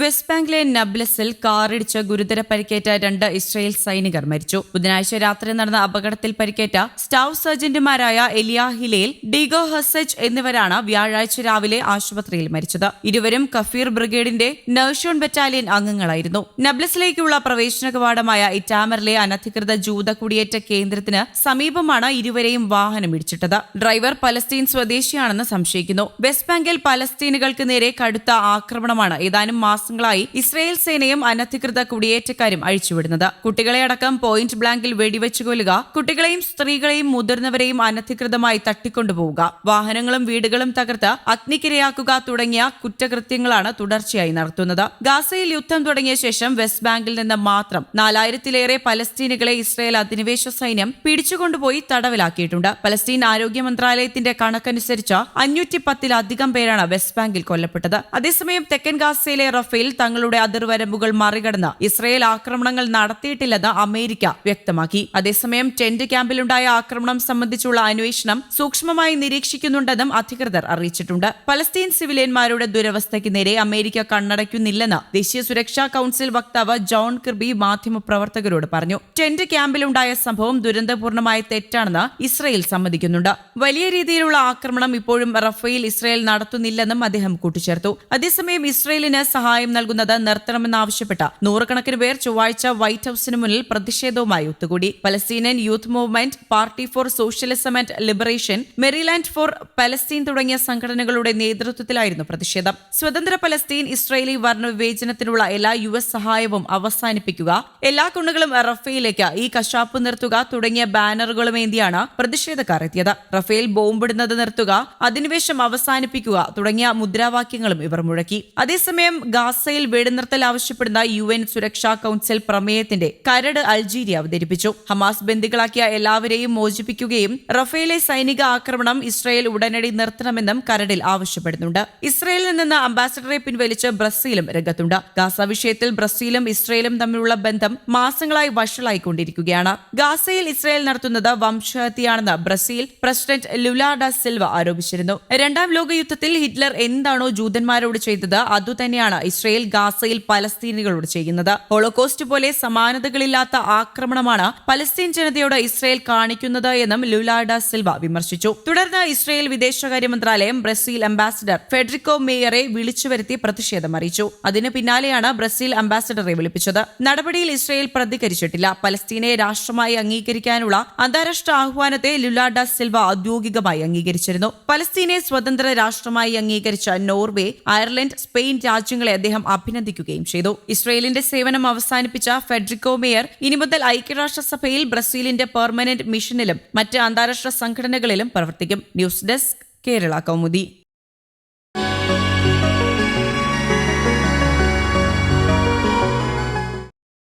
West ബാങ്കിലെ നബ്ലസിൽ കാറിടിച്ച് ഗുരുതര പരിക്കേറ്റ രണ്ട് ഇസ്രയേൽ സൈനികർ മരിച്ചു. ബുധനാഴ്ച രാത്രി നടന്ന അപകടത്തിൽ പരിക്കേറ്റ സ്റ്റാഫ് സർജന്റുമാരായ എലിയാ ഹിലേൽ ഡിഗോ ഹസജ് എന്നിവരാണ് വ്യാഴാഴ്ച രാവിലെ ആശുപത്രിയിൽ മരിച്ചത്. ഇരുവരും കഫീർ ബ്രിഗേഡിന്റെ നഴ്ഷോൺ ബറ്റാലിയൻ അംഗങ്ങളായിരുന്നു. നബ്ലസിലേക്കുള്ള പ്രവേശന കവാടമായ ഇറ്റാമറിലെ അനധികൃത ജൂത കുടിയേറ്റ കേന്ദ്രത്തിന് സമീപമാണ് ഇരുവരെയും വാഹനം ഇടിച്ചിട്ടത്. ഡ്രൈവർ പലസ്തീൻ സ്വദേശിയാണെന്ന് സംശയിക്കുന്നു. വെസ്റ്റ് ബാങ്കിൽ പലസ്തീനുകൾക്ക് നേരെ കടുത്ത ആക്രമണമാണ്. ഏതാനും മാസങ്ങളായി ഇസ്രയേൽ സേനയും അനധികൃത കുടിയേറ്റക്കാരും അഴിച്ചുവിടുന്നത്. കുട്ടികളെ അടക്കം പോയിന്റ് ബ്ലാങ്കിൽ വെടിവെച്ചു കൊല്ലുക കുട്ടികളെയും സ്ത്രീകളെയും മുതിർന്നവരെയും അനധികൃതമായി തട്ടിക്കൊണ്ടുപോവുക വാഹനങ്ങളും വീടുകളും തകർത്ത് അഗ്നിക്കിരയാക്കുക തുടങ്ങിയ കുറ്റകൃത്യങ്ങളാണ് തുടർച്ചയായി നടത്തുന്നത്. ഗാസയിൽ യുദ്ധം തുടങ്ങിയ ശേഷം വെസ്റ്റ് ബാങ്കിൽ നിന്ന് മാത്രം നാലായിരത്തിലേറെ പലസ്തീനുകളെ ഇസ്രയേൽ അധിനിവേശ സൈന്യം പിടിച്ചുകൊണ്ടുപോയി തടവിലാക്കിയിട്ടുണ്ട്. പലസ്തീൻ ആരോഗ്യ മന്ത്രാലയത്തിന്റെ കണക്കനുസരിച്ച് അഞ്ഞൂറ്റി പത്തിലധികം പേരാണ് വെസ്റ്റ് ബാങ്കിൽ കൊല്ലപ്പെട്ടത്. അതേസമയം തെക്കൻ ഗാസയിലെ റഫേൽ തങ്ങളുടെ അതിർവരമ്പുകൾ മറികടന്ന് ഇസ്രയേൽ ആക്രമണങ്ങൾ നടത്തിയിട്ടില്ലെന്ന് അമേരിക്ക വ്യക്തമാക്കി. അതേസമയം ടെന്റ് ക്യാമ്പിലുണ്ടായ ആക്രമണം സംബന്ധിച്ചുള്ള അന്വേഷണം സൂക്ഷ്മമായി നിരീക്ഷിക്കുന്നുണ്ടെന്നും അധികൃതർ അറിയിച്ചിട്ടുണ്ട്. പലസ്തീൻ സിവിലിയന്മാരുടെ ദുരവസ്ഥയ്ക്ക് നേരെ അമേരിക്ക കണ്ണടയ്ക്കുന്നില്ലെന്ന് ദേശീയ സുരക്ഷാ കൌൺസിൽ വക്താവ് ജോൺ കിർബി മാധ്യമപ്രവർത്തകരോട് പറഞ്ഞു. ടെന്റ് ക്യാമ്പിലുണ്ടായ സംഭവം ദുരന്തപൂർണമായ തെറ്റാണെന്ന് ഇസ്രയേൽ സമ്മതിക്കുന്നുണ്ട്. വലിയ രീതിയിലുള്ള ആക്രമണം ഇപ്പോഴും റഫേൽ ഇസ്രയേൽ നടത്തുന്നില്ലെന്നും അദ്ദേഹം കൂട്ടിച്ചേർത്തു. അതേസമയം ഇസ്രയേലിന് സഹായം നൽകുന്നത് നിർത്തണമെന്നാവശ്യപ്പെട്ട് നൂറുകണക്കിന് പേർ ചൊവ്വാഴ്ച വൈറ്റ് ഹൌസിന് മുന്നിൽ പ്രതിഷേധവുമായി ഒത്തുകൂടി. Palestinian youth movement party for socialism and liberation Maryland for Palestine തുടങ്ങിയ സംഘടനകളുടെ നേതൃത്വത്തിലായിരുന്നു പ്രതിഷേധം. സ്വതന്ത്ര പലസ്തീൻ ഇസ്രയേലി വർണവിവേചനത്തിനുള്ള എല്ലാ യു എസ് സഹായവും അവസാനിപ്പിക്കുക എല്ലാ കുണ്ണുകളും റഫേലേക്ക് ഈ കശാപ്പ് നിർത്തുക തുടങ്ങിയ ബാനറുകളുമേന്തിയാണ് പ്രതിഷേധക്കാർ എത്തിയത്. റഫേൽ ബോംബിടുന്നത് നിർത്തുക അധിനിവേശം അവസാനിപ്പിക്കുക തുടങ്ങിയ മുദ്രാവാക്യങ്ങളും ഇവർ മുഴക്കി. അതേസമയം ഗാസയിൽ വെടിനിർത്തൽ ആവശ്യപ്പെടുന്ന യു എൻ സുരക്ഷാ കൌൺസിൽ പ്രമേയത്തിന്റെ കരട് അൾജീരിയ അവതരിപ്പിച്ചു. ഹമാസ് ബന്ദികളാക്കിയ എല്ലാവരെയും മോചിപ്പിക്കുകയും റഫേലെ സൈനിക ആക്രമണം ഇസ്രായേൽ ഉടനടി നിർത്തണമെന്നും കരടിൽ ആവശ്യപ്പെടുന്നുണ്ട്. ഇസ്രായേലിൽ നിന്ന് അംബാസഡറെ പിൻവലിച്ച് ബ്രസീലും രംഗത്തുണ്ട്. ഗാസ വിഷയത്തിൽ ബ്രസീലും ഇസ്രായേലും തമ്മിലുള്ള ബന്ധം മാസങ്ങളായി വഷളായിക്കൊണ്ടിരിക്കുകയാണ്. ഗാസയിൽ ഇസ്രായേൽ നടത്തുന്നത് വംശഹത്യയാണെന്ന് Brazil president Lula da Silva ആരോപിച്ചിരുന്നു. രണ്ടാം ലോകയുദ്ധത്തിൽ ഹിറ്റ്ലർ എന്താണോ ജൂതന്മാരോട് ചെയ്തത് അതുതന്നെയാണ് ഇസ്രായേൽ ഗാസയിൽ പലസ്തീനികളോട് ചെയ്യുന്നത്. ഹോളോകോസ്റ്റ് പോലെ സമാനതകളില്ലാത്ത ആക്രമണമാണ് പലസ്തീൻ ജനതയോട് ഇസ്രയേൽ കാണിക്കുന്നത് എന്നും ലുലാഡ സിൽവ വിമർശിച്ചു. തുടർന്ന് ഇസ്രയേൽ വിദേശകാര്യ മന്ത്രാലയം ബ്രസീൽ അംബാസിഡർ ഫെഡറിക്കോ മേയറെ വിളിച്ചുവരുത്തി പ്രതിഷേധം അറിയിച്ചു. അതിന് പിന്നാലെയാണ് ബ്രസീൽ അംബാസിഡറെ വിളിപ്പിച്ചത്. നടപടിയിൽ ഇസ്രയേൽ പ്രതികരിച്ചിട്ടില്ല. പലസ്തീനെ രാഷ്ട്രമായി അംഗീകരിക്കാനുള്ള അന്താരാഷ്ട്ര ആഹ്വാനത്തെ ലുലാഡ സിൽവ ഔദ്യോഗികമായി അംഗീകരിച്ചിരുന്നു. പലസ്തീനെ സ്വതന്ത്ര രാഷ്ട്രമായി അംഗീകരിച്ച നോർവേ അയർലൻഡ് സ്പെയിൻ രാജ്യങ്ങളെ അദ്ദേഹം അഭിനന്ദിക്കുകയും ചെയ്തു. ഇസ്രയേലിന്റെ സേവനം അവസാനിപ്പിച്ച ഫെഡ്രിക്കോ മേയർ ഇനി മുതൽ ഐക്യരാഷ്ട്രസഭയിൽ ബ്രസീലിന്റെ പെർമനന്റ് മിഷനിലും മറ്റ് അന്താരാഷ്ട്ര സംഘടനകളിലും പ്രവർത്തിക്കും. News desk Kerala Kaumudi.